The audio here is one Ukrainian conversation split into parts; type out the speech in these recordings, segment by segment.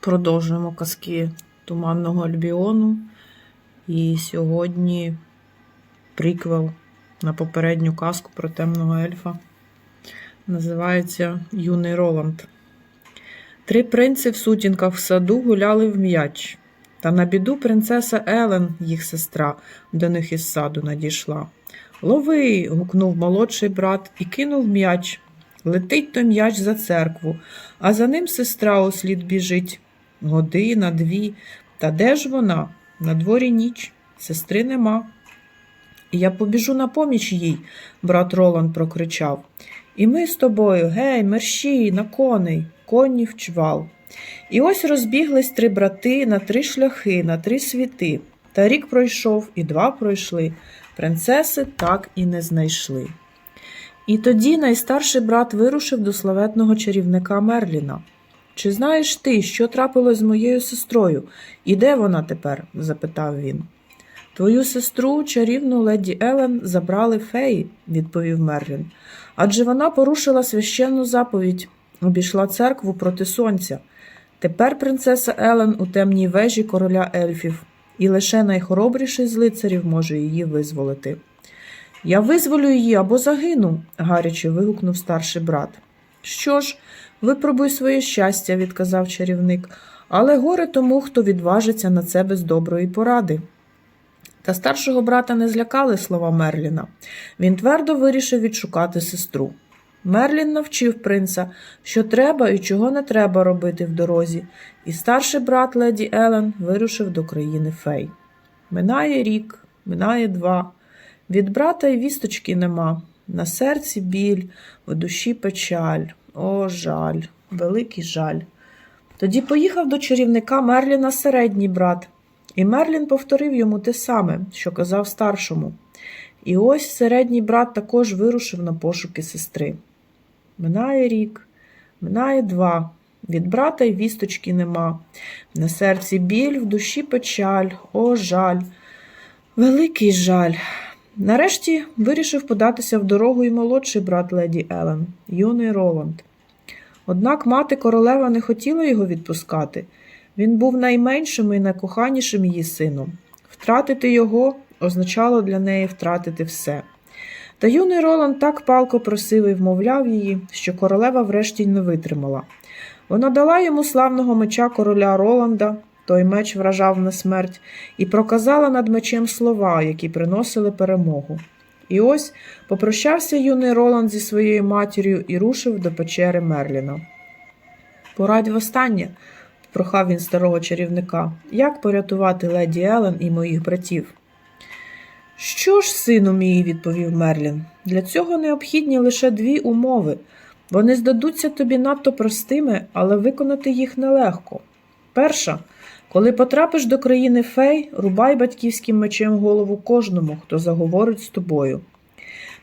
Продовжуємо казки Туманного Альбіону. І сьогодні приквел на попередню казку про темного ельфа. Називається Юний Роланд. Три принци в сутінках в саду гуляли в м'яч. Та на біду принцеса Елен, їх сестра, до них із саду надійшла. Лови. гукнув молодший брат і кинув м'яч. Летить той м'яч за церкву, а за ним сестра услід біжить. Година, дві. Та де ж вона? На дворі ніч, сестри нема. Я побіжу на поміч їй, брат Роланд прокричав. І ми з тобою, гей, мерщій, на коней, коні в чвал. І ось розбіглись три брати на три шляхи, на три світи. Та рік пройшов, і два пройшли. Принцеси так і не знайшли. І тоді найстарший брат вирушив до славетного чарівника Мерліна. Чи знаєш ти, що трапилось з моєю сестрою? І де вона тепер? запитав він. Твою сестру, чарівну леді Елен, забрали феї, відповів Мерлін. Адже вона порушила священну заповідь, обійшла церкву проти сонця. Тепер принцеса Елен у темній вежі короля ельфів, і лише найхоробріший з лицарів може її визволити. Я визволю її або загину, гаряче вигукнув старший брат. Що ж, випробуй своє щастя, відказав чарівник, але горе тому, хто відважиться на це без доброї поради. Та старшого брата не злякали слова Мерліна. Він твердо вирішив відшукати сестру. Мерлін навчив принца, що треба і чого не треба робити в дорозі, і старший брат леді Елен вирушив до країни фей. Минає рік, минає два. Від брата й вісточки нема. На серці біль, в душі печаль. О, жаль, великий жаль. Тоді поїхав до чарівника Мерліна середній брат, і Мерлін повторив йому те саме, що казав старшому. І ось середній брат також вирушив на пошуки сестри. Минає рік, минає два. Від брата й вісточки нема. На серці біль, в душі печаль, о, жаль, великий жаль. Нарешті вирішив податися в дорогу і молодший брат леді Елен, юний Роланд. Однак мати королева не хотіла його відпускати. Він був найменшим і найкоханішим її сином. Втратити його означало для неї втратити все. Та юний Роланд так палко просив і вмовляв її, що королева врешті не витримала. Вона дала йому славного меча короля Роланда, той меч вражав на смерть, і проказала над мечем слова, які приносили перемогу. І ось попрощався юний Роланд зі своєю матір'ю і рушив до печери Мерліна. Порадь востаннє, прохав він старого чарівника, як порятувати леді Елен і моїх братів. Що ж, сину мій, відповів Мерлін, для цього необхідні лише дві умови. Вони здадуться тобі надто простими, але виконати їх нелегко. Перша, коли потрапиш до країни фей, рубай батьківським мечем голову кожному, хто заговорить з тобою.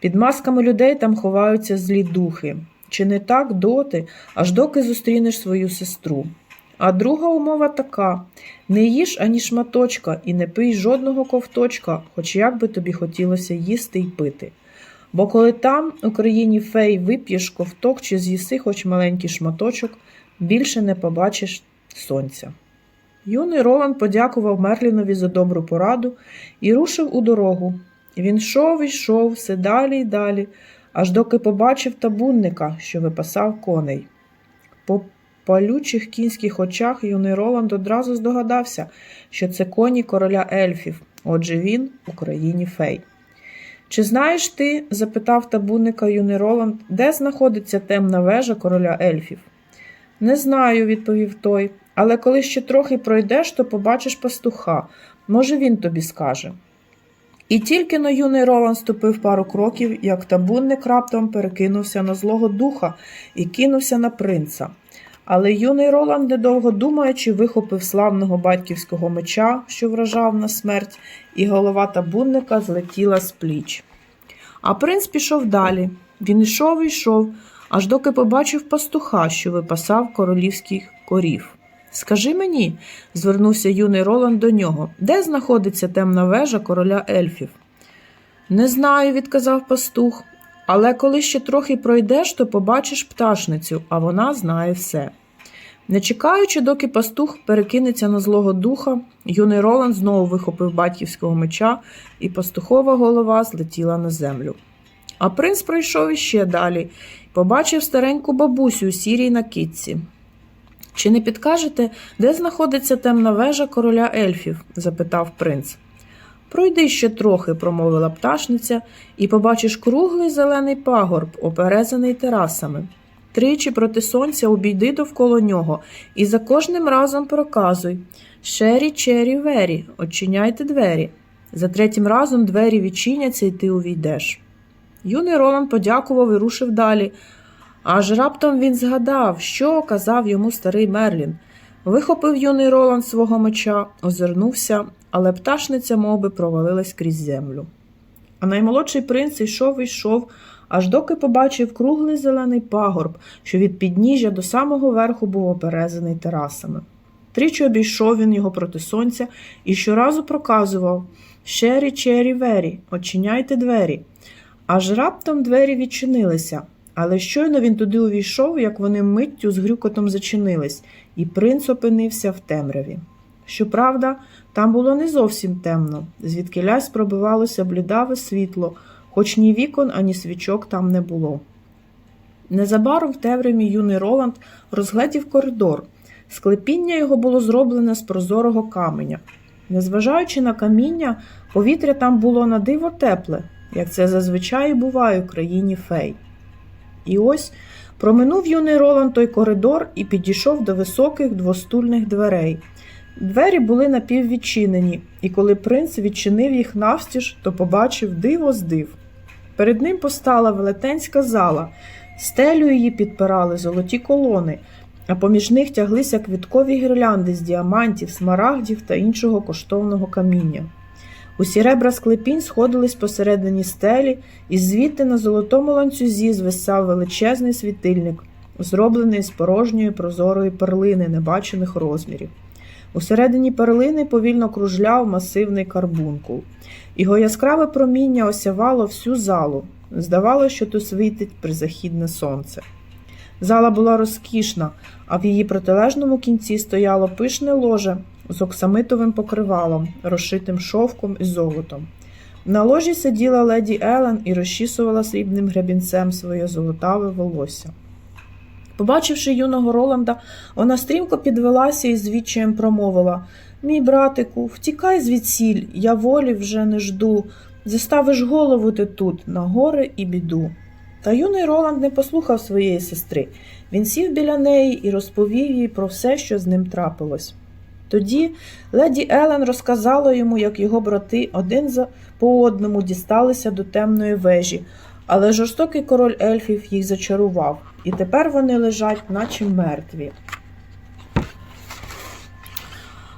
Під масками людей там ховаються злі духи. Чи не так доти, аж доки зустрінеш свою сестру. А друга умова така: не їж ані шматочка і не пий жодного ковточка, хоч як би тобі хотілося їсти й пити. Бо коли там, у країні фей, вип'єш ковток чи з'їси хоч маленький шматочок, більше не побачиш сонця. Юний Роланд подякував Мерлінові за добру пораду і рушив у дорогу. Він йшов і йшов все далі й далі, аж доки побачив табунника, що випасав коней. По палючих кінських очах юний Роланд одразу здогадався, що це коні короля ельфів, отже він у країні фей. Чи знаєш ти, запитав табунника юний Роланд, де знаходиться темна вежа короля ельфів? Не знаю, відповів той, але коли ще трохи пройдеш, то побачиш пастуха. Може, він тобі скаже. І тільки но юний Роланд ступив пару кроків, як табунник раптом перекинувся на злого духа і кинувся на принца. Але юний Роланд, недовго думаючи, вихопив славного батьківського меча, що вражав на смерть, і голова табунника злетіла з пліч. А принц пішов далі. Він йшов і йшов, аж доки побачив пастуха, що випасав королівських корів. Скажи мені, звернувся юний Роланд до нього, де знаходиться темна вежа короля ельфів? Не знаю, відказав пастух, але коли ще трохи пройдеш, то побачиш пташницю, а вона знає все. Не чекаючи, доки пастух перекинеться на злого духа, юний Роланд знову вихопив батьківського меча, і пастухова голова злетіла на землю. А принц пройшов іще далі, побачив стареньку бабусю у сірій накидці. Чи не підкажете, де знаходиться темна вежа короля ельфів? запитав принц. Пройди ще трохи, промовила пташниця, і побачиш круглий зелений пагорб, оперезаний терасами. Тричі проти сонця обійди довкола нього і за кожним разом проказуй Шері, чері, вері, очиняйте двері. За третім разом двері відчиняться, і ти увійдеш. Юний Роланд подякував і рушив далі. Аж раптом він згадав, що казав йому старий Мерлін. Вихопив юний Роланд свого меча, озирнувся, але пташниця мов би, провалилась крізь землю. А наймолодший принц йшов і йшов, аж доки побачив круглий зелений пагорб, що від підніжжя до самого верху був оперезаний терасами. Тричі обійшов він його проти сонця і щоразу проказував Шері, чері, вері, очиняйте двері. Аж раптом двері відчинилися, але щойно він туди увійшов, як вони миттю з грюкотом зачинились, і принц опинився в темряві. Щоправда, там було не зовсім темно, звідки лясь пробивалося блідаве світло, хоч ні вікон, ані свічок там не було. Незабаром в темряві юний Роланд розгледів коридор. Склепіння його було зроблене з прозорого каменя. Незважаючи на каміння, повітря там було на диво тепле, як це зазвичай буває у країні фей. І ось проминув юний Роланд той коридор і підійшов до високих двостульних дверей. Двері були напіввідчинені, і коли принц відчинив їх навстіж, то побачив диво з див. Перед ним постала велетенська зала, стелю її підпирали золоті колони, а поміж них тяглися квіткові гірлянди з діамантів, смарагдів та іншого коштовного каміння. Усі ребра склепінь сходились посередині стелі, і звідти на золотому ланцюзі звисав величезний світильник, зроблений з порожньої прозорої перлини небачених розмірів. Усередині перлини повільно кружляв масивний карбункул. Його яскраве проміння осявало всю залу. Здавалося, що тут світить призахідне сонце. Зала була розкішна, а в її протилежному кінці стояло пишне ложе з оксамитовим покривалом, розшитим шовком і золотом. На ложі сиділа леді Елен і розчісувала срібним гребінцем своє золотаве волосся. Побачивши юного Роланда, вона стрімко підвелася і з відчаєм промовила Мій братику, втікай звідсіль, я волі вже не жду. Заставиш голову ти тут, на горе і біду. Та юний Роланд не послухав своєї сестри. Він сів біля неї і розповів їй про все, що з ним трапилось. Тоді леді Елен розказала йому, як його брати один за по одному дісталися до темної вежі, але жорстокий король ельфів їх зачарував, і тепер вони лежать, наче мертві.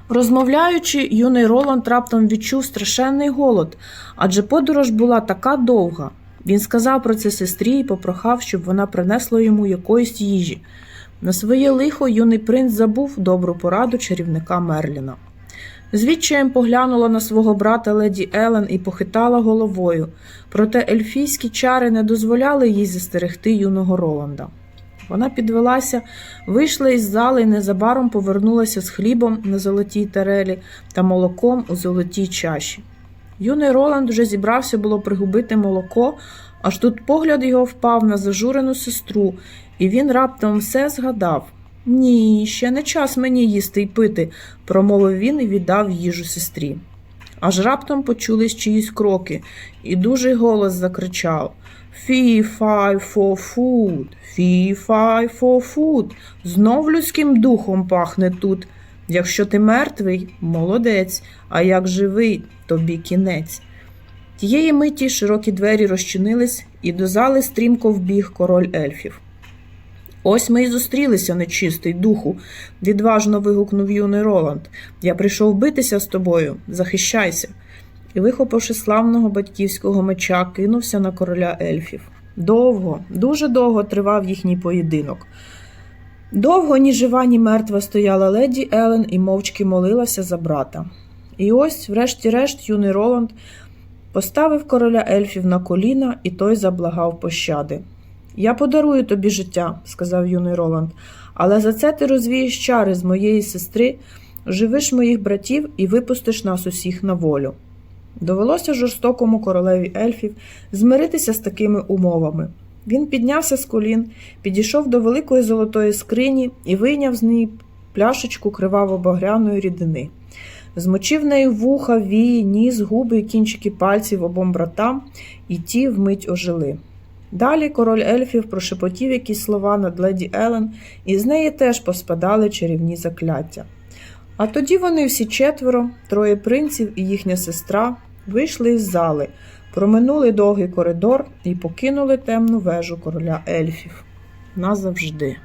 Розмовляючи, юний Роланд раптом відчув страшенний голод, адже подорож була така довга. Він сказав про це сестрі і попрохав, щоб вона принесла йому якоїсь їжі. На своє лихо юний принц забув добру пораду чарівника Мерліна. З відчаєм поглянула на свого брата леді Елен і похитала головою, проте ельфійські чари не дозволяли їй застерегти юного Роланда. Вона підвелася, вийшла із зали і незабаром повернулася з хлібом на золотій тарелі та молоком у золотій чаші. Юний Роланд вже зібрався було пригубити молоко, аж тут погляд його впав на зажурену сестру, і він раптом все згадав. Ні, ще не час мені їсти й пити, промовив він і віддав їжу сестрі. Аж раптом почулись чиїсь кроки, і дужий голос закричав Фі фай фо фуд, фі фай фо фуд. Знов людським духом пахне тут. Якщо ти мертвий, молодець, а як живий, тобі кінець. Тієї миті широкі двері розчинились, і до зали стрімко вбіг король ельфів. Ось ми й зустрілися, нечистий духу, відважно вигукнув юний Роланд. Я прийшов битися з тобою, захищайся. І, вихопивши славного батьківського меча, кинувся на короля ельфів. Довго, дуже довго тривав їхній поєдинок. Довго ні жива, ні мертва стояла леді Елен і мовчки молилася за брата. І ось, врешті-решт, юний Роланд поставив короля ельфів на коліна, і той заблагав пощади. Я подарую тобі життя, сказав юний Роланд, Але за це ти розвієш чари з моєї сестри, живиш моїх братів і випустиш нас усіх на волю. Довелося жорстокому королеві ельфів змиритися з такими умовами. Він піднявся з колін, підійшов до великої золотої скрині і вийняв з неї пляшечку криваво-багряної рідини. Змочив нею вуха, вії, ніс, губи і кінчики пальців обом братам, і ті вмить ожили. Далі король ельфів прошепотів якісь слова над леді Елен, і з неї теж поспадали чарівні закляття. А тоді вони всі четверо, троє принців і їхня сестра, вийшли із зали, проминули довгий коридор і покинули темну вежу короля ельфів назавжди.